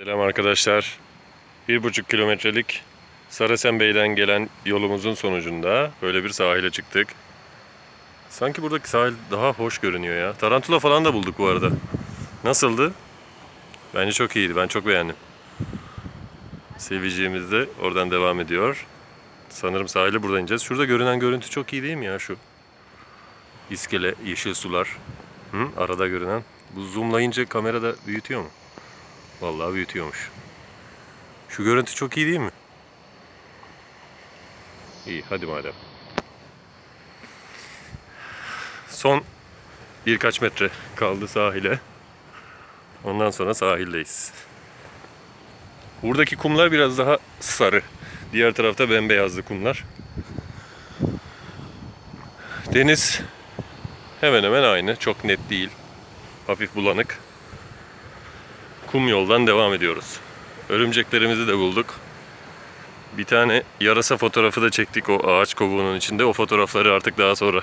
Selam arkadaşlar. Bir buçuk kilometrelik Sarasenbey'den gelen yolumuzun sonucunda böyle bir sahile çıktık. Sanki buradaki sahil daha hoş görünüyor ya. Tarantula falan da bulduk bu arada. Nasıldı? Bence çok iyiydi. Ben çok beğendim. Seveceğimiz de oradan devam ediyor. Sanırım sahile buradan ineceğiz. Şurada görünen görüntü çok iyi değil mi ya şu? İskele, yeşil sular. Hı? Arada görünen. Bu zoomlayınca kamerada büyütüyor mu? Vallahi büyütüyormuş. Şu görüntü çok iyi değil mi? İyi hadi madem. Son birkaç metre kaldı sahile. Ondan sonra sahildeyiz. Buradaki kumlar biraz daha sarı. Diğer tarafta bembeyazlı kumlar. Deniz hemen hemen aynı. Çok net değil. Hafif bulanık. Kum yoldan devam ediyoruz. Örümceklerimizi de bulduk. Bir tane yarasa fotoğrafı da çektik o ağaç kovuğunun içinde. O fotoğrafları artık daha sonra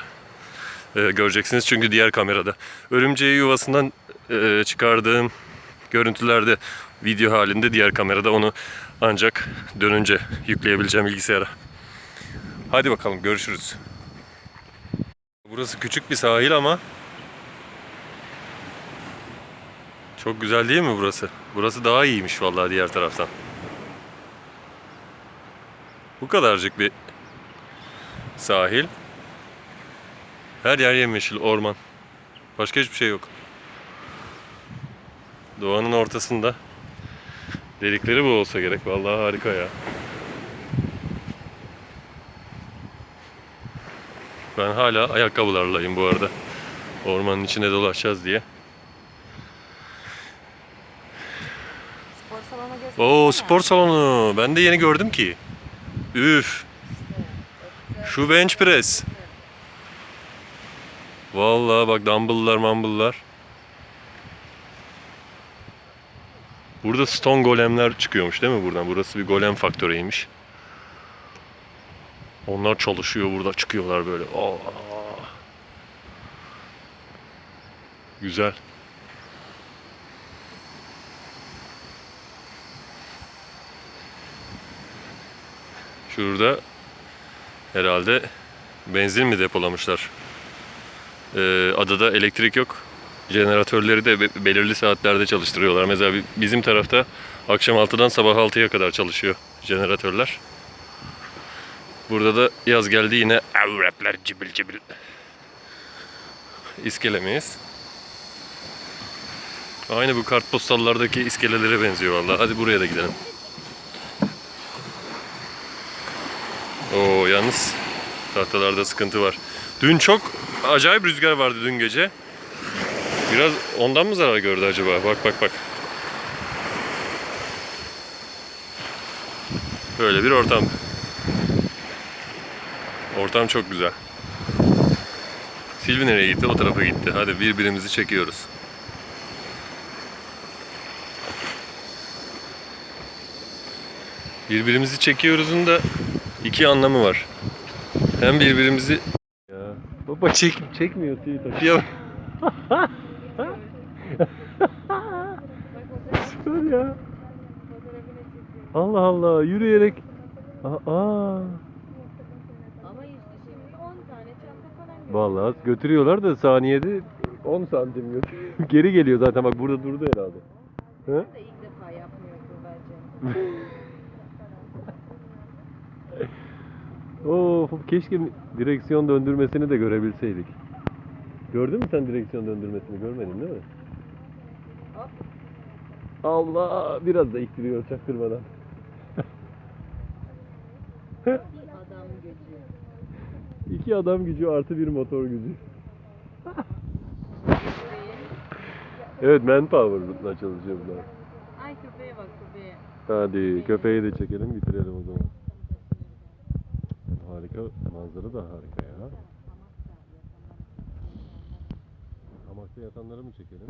e, göreceksiniz. Çünkü diğer kamerada. Örümceği yuvasından e, çıkardığım görüntülerde video halinde diğer kamerada onu ancak dönünce yükleyebileceğim bilgisayara. Hadi bakalım görüşürüz. Burası küçük bir sahil ama Çok güzel değil mi burası? Burası daha iyiymiş vallahi diğer taraftan. Bu kadarcık bir sahil. Her yer yemyeşil, orman. Başka hiçbir şey yok. Doğanın ortasında. Delikleri bu olsa gerek. Vallahi harika ya. Ben hala ayakkabılarlayım bu arada. Ormanın içine dolaşacağız diye. Salonu göstersene. Oo spor salonu. Ben de yeni gördüm ki. Üf. Şu bench press. Vallahi bak dumbbell'lar mambıllar. Burada stone golemler çıkıyormuş değil mi buradan? Burası bir golem faktöriymiş. Onlar çalışıyor burada çıkıyorlar böyle. Aa. Güzel. Şurada herhalde benzin mi depolamışlar? Ee, adada elektrik yok. Jeneratörleri de be- belirli saatlerde çalıştırıyorlar. Mesela bi- bizim tarafta akşam 6'dan sabah 6'ya kadar çalışıyor jeneratörler. Burada da yaz geldi yine avratlar cibil cibil. İskelemeyiz. Aynı bu kartpostallardaki iskelelere benziyor vallahi. Hadi buraya da gidelim. Oo yalnız tahtalarda sıkıntı var. Dün çok acayip rüzgar vardı dün gece. Biraz ondan mı zarar gördü acaba? Bak bak bak. Böyle bir ortam. Ortam çok güzel. Silvi nereye gitti? O tarafa gitti. Hadi birbirimizi çekiyoruz. Birbirimizi çekiyoruz'un da iki anlamı var. Hem birbirimizi ya baba çek çekmiyor tüyü taşıyor. Süper ya. Allah Allah yürüyerek Aa, Ama işte şimdi 10 tane çanta falan görüyorum. vallahi götürüyorlar da saniyede 10 santim götürüyor. Geri geliyor zaten bak burada durdu herhalde. He? da ilk defa yapmıyordu bence. Of keşke direksiyon döndürmesini de görebilseydik. Gördün mü sen direksiyon döndürmesini? Görmedin değil mi? Hop. Allah biraz da ittiriyor çaktırmadan. Adam gücü. İki adam gücü artı bir motor gücü. Evet manpower'la çalışıyor bunlar. Ay köpeğe bak köpeğe. Hadi köpeği de çekelim bitirelim o zaman. Harika manzara da harika ya. Hamakta yatanları mı çekelim?